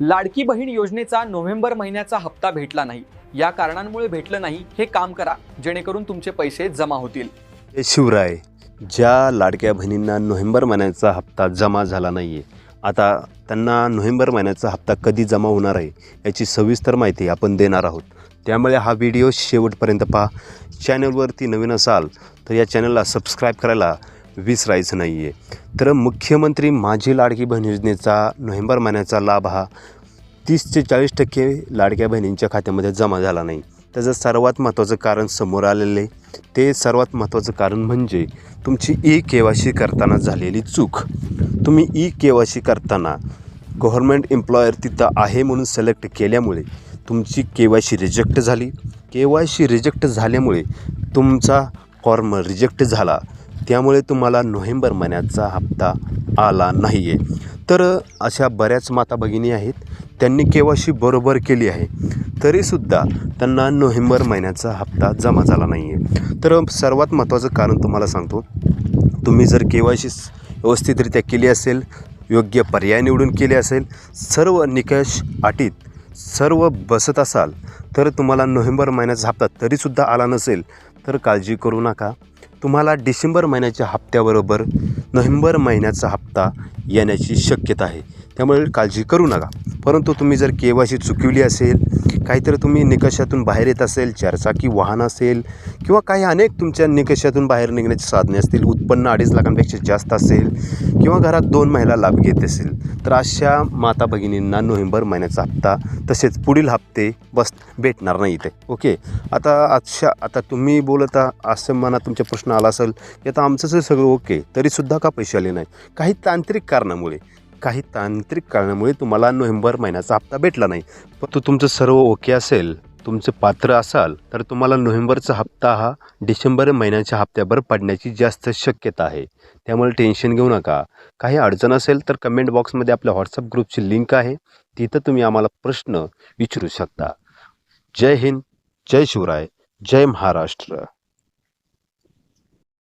लाडकी बहीण योजनेचा नोव्हेंबर महिन्याचा हप्ता भेटला नाही. या कारणांमुळे भेटलं नाही हे काम करा जेणेकरून तुमचे पैसे जमा होतील. हे शिवराय ज्या लाडक्या बहिणींना नोव्हेंबर महिन्याचा हप्ता जमा झाला नाही आहे आता त्यांना नोव्हेंबर महिन्याचा हप्ता कधी जमा होणार आहे याची सविस्तर माहिती आपण देणार आहोत. त्यामुळे हा व्हिडिओ शेवटपर्यंत पहा. चॅनलवरती नवीन असाल तर या चॅनलला सबस्क्राईब करायला विसरायचं नाही आहे तर मुख्यमंत्री माझी लाडकी बहीण योजनेचा नोव्हेंबर महिन्याचा लाभ हा तीस ते चाळीस टक्के लाडक्या बहिणींच्या खात्यामध्ये जमा झाला नाही. त्याचं सर्वात महत्त्वाचं कारण समोर आलेलं आहे ते सर्वात महत्त्वाचं कारण म्हणजे तुमची ई के वाय सी करताना झालेली चूक. तुम्ही ई के वाय सी करताना गव्हर्मेंट एम्प्लॉयर तिथं आहे म्हणून सिलेक्ट केल्यामुळे तुमची के वाय सी रिजेक्ट झाली. के वाय सी रिजेक्ट झाल्यामुळे तुमचा फॉर्म रिजेक्ट झाला. त्यामुळे तुम्हाला नोव्हेंबर महिन्याचा हप्ता आला नाही आहे तर अशा बऱ्याच माता भगिनी आहेत त्यांनी केव्हाशी बरोबर केली आहे तरीसुद्धा त्यांना नोव्हेंबर महिन्याचा हप्ता जमा झाला नाही आहे तर सर्वात महत्त्वाचं कारण तुम्हाला सांगतो तुम्ही जर के वाय व्यवस्थितरित्या केली असेल योग्य पर्याय निवडून केले असेल सर्व निकष अटीत सर्व बसत असाल तर तुम्हाला नोव्हेंबर महिन्याचा हप्ता तरीसुद्धा आला नसेल तर काळजी करू नका. तुम्हाला डिसेंबर महिन्याच्या हप्त्याबरोबर नोव्हेंबर महिन्याचा हप्ता येण्याची शक्यता आहे. त्यामुळे काळजी करू नका. परंतु तुम्ही जर के वाय सी चुकवली असेल काहीतरी तुम्ही निकषातून बाहेर येत असेल चारचाकी वाहन असेल किंवा काही अनेक तुमच्या निकषातून बाहेर निघण्याची साधने असतील उत्पन्न अडीच लाखांपेक्षा जास्त असेल किंवा घरात दोन महिला लाभ घेत असेल तर अशा माता भगिनींना नोव्हेंबर महिन्याचा हप्ता तसेच पुढील हप्ते बस भेटणार नाही इथे. ओके? आता अशा आता तुम्ही बोलत असं मनात तुमचा प्रश्न आला असेल की आता आमचं सगळं ओके तरीसुद्धा का पैसे आले नाही काही तांत्रिक कारणामुळे. काही तांत्रिक कारणामुळे तुम्हाला नोव्हेंबर महिन्याचा हप्ता भेटला नाही. पण तो तुमचं सर्व ओके असेल तुमचं पात्र असाल तर तुम्हाला नोव्हेंबरचा हप्ता हा डिसेंबर महिन्याच्या हप्त्यावर पडण्याची जास्त शक्यता आहे. त्यामुळे टेन्शन घेऊ नका. काही अडचण असेल तर कमेंट बॉक्समध्ये आपल्या व्हॉट्सअप ग्रुपची लिंक आहे. तिथं तुम्ही आम्हाला प्रश्न विचारू शकता. जय हिंद जय शिवराय जय महाराष्ट्र.